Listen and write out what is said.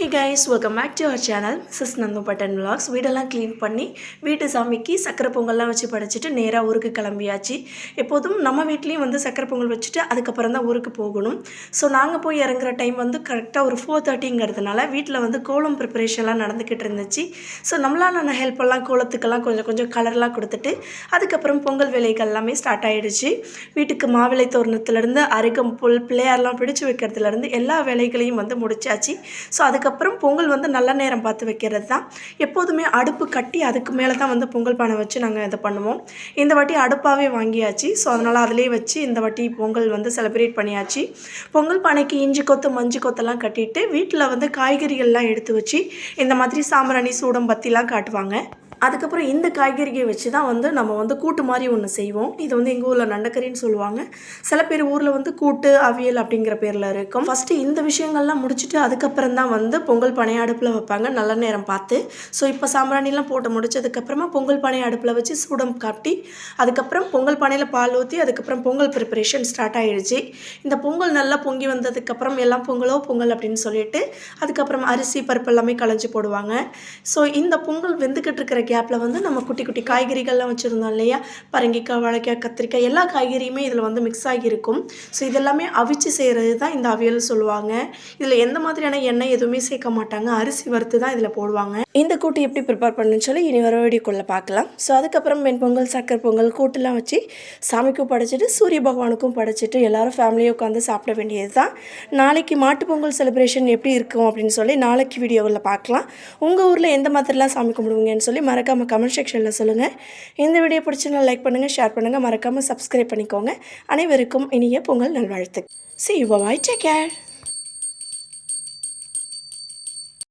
Hey guys welcome back to our channel Mrs Nandu button vlogs வீடெல்லாம் clean பண்ணி வீட்டு சாமிக்கு சக்கரை பொங்கல்லாம் வச்சு படைச்சிட்டு நேராக ஊருக்கு கிளம்பியாச்சு. எப்போதும் நம்ம வீட்லேயும் வந்து சக்கரை பொங்கல் வச்சுட்டு அதுக்கப்புறம் தான் ஊருக்கு போகணும். ஸோ நாங்கள் போய் இறங்குற டைம் வந்து கரெக்டாக ஒரு ஃபோர் தேர்ட்டிங்கிறதுனால வீட்டில் வந்து கோலம் ப்ரிப்பரேஷன்லாம் நடந்துக்கிட்டு இருந்துச்சு. ஸோ நம்மளால் ஹெல்ப் எல்லாம் கோலத்துக்கெல்லாம் கொஞ்சம் கொஞ்சம் கலர்லாம் கொடுத்துட்டு அதுக்கப்புறம் பொங்கல் வேலைகள் எல்லாமே ஸ்டார்ட் ஆகிடுச்சு வீட்டுக்கு மாவிளை தோரணத்துலேருந்து அருகம்புல் பிள்ளையார்லாம் பிடிச்சு வைக்கிறதுலேருந்து எல்லா வேலைகளையும் வந்து முடிச்சாச்சு. ஸோ அதுக்கப்புறம் பொங்கல் வந்து நல்ல நேரம் பார்த்து வைக்கிறது தான். எப்போதுமே அடுப்பு கட்டி அதுக்கு மேலே தான் வந்து பொங்கல் பானை வச்சு நாங்கள் இதை பண்ணுவோம். இந்த வாட்டி அடுப்பாகவே வாங்கியாச்சு. ஸோ அதனால் அதிலே வச்சு இந்த வாட்டி பொங்கல் வந்து செலிப்ரேட் பண்ணியாச்சு. பொங்கல் பானைக்கு இஞ்சி கொத்து மஞ்சு கொத்தெல்லாம் கட்டிட்டு வீட்டில் வந்து காய்கறிகள்லாம் எடுத்து வச்சு இந்த மாதிரி சாம்பிராணி சூடம் பற்றிலாம் காட்டுவாங்க. அதுக்கப்புறம் இந்த காய்கறியை வச்சு தான் வந்து நம்ம வந்து கூட்டு மாதிரி ஒன்று செய்வோம். இது வந்து எங்கள் ஊரில் நண்டக்கறின்னு சொல்லுவாங்க. சில பேர் ஊரில் வந்து கூட்டு அவியல் அப்படிங்கிற பேரில் இருக்கும். ஃபஸ்ட்டு இந்த விஷயங்கள்லாம் முடிச்சுட்டு அதுக்கப்புறம் தான் வந்து பொங்கல் பனையை அடுப்பில் வைப்பாங்க. நல்ல நேரம் பார்த்து. ஸோ இப்போ சாம்பிராணிலாம் போட்டு முடிச்சதுக்கப்புறமா பொங்கல் பனையை அடுப்பில் வச்சு சூடம் காட்டி அதுக்கப்புறம் பொங்கல் பனையில் பால் ஊற்றி அதுக்கப்புறம் பொங்கல் ப்ரிப்பரேஷன் ஸ்டார்ட் ஆகிடுச்சு இந்த பொங்கல் நல்லா பொங்கி வந்ததுக்கப்புறம் எல்லாம் பொங்கலோ பொங்கல் அப்படின்னு சொல்லிட்டு அதுக்கப்புறம் அரிசி பருப்பு எல்லாமே களைஞ்சி போடுவாங்க. ஸோ இந்த பொங்கல் வெந்துக்கிட்டு இருக்கிற கேப்பில் வந்து நம்ம குட்டி குட்டி காய்கறிகள்லாம் வச்சுருந்தோம் இல்லையா? பரங்கிக்காய் வாழைக்காய் கத்திரிக்காய் எல்லா காய்கறியுமே இதில் வந்து மிக்ஸ் ஆகியிருக்கும் ஸோ இதெல்லாமே அவிச்சு செய்கிறது தான் இந்த அவியல் சொல்லுவாங்க. இதில் எந்த மாதிரியான எண்ணெய் எதுவுமே சேர்க்க மாட்டாங்க. அரிசி வறுத்து தான் இதில் போடுவாங்க. இந்த கூட்டு எப்படி ப்ரிப்பேர் பண்ணுன்னு சொல்லி இனி வர வீடியோக்குள்ளே பார்க்கலாம். ஸோ அதுக்கப்புறம் வெண்பொங்கல் சக்கரை பொங்கல் கூட்டுலாம் வச்சு சாமிக்கும் படைச்சிட்டு சூரிய பகவானுக்கும் படைச்சிட்டு எல்லாரும் ஃபேமிலியாக உட்காந்து சாப்பிட வேண்டியது தான். நாளைக்கு மாட்டுப்பொங்கல் செலிப்ரேஷன் எப்படி இருக்கும் அப்படின்னு சொல்லி நாளைக்கு வீடியோவில் பார்க்கலாம். உங்கள் ஊரில் எந்த மாதிரிலாம் சாமி கும்பிடுவீங்கன்னு சொல்லி மறக்காமல் கமெண்ட் செக்ஷனில் சொல்லுங்கள் இந்த வீடியோ பிடிச்சிருந்தா லைக் பண்ணுங்கள் ஷேர் பண்ணுங்கள் மறக்காமல் சப்ஸ்கிரைப் பண்ணிக்கோங்க. அனைவருக்கும் இனிய Pongal நல்வாழ்த்து see you bye take care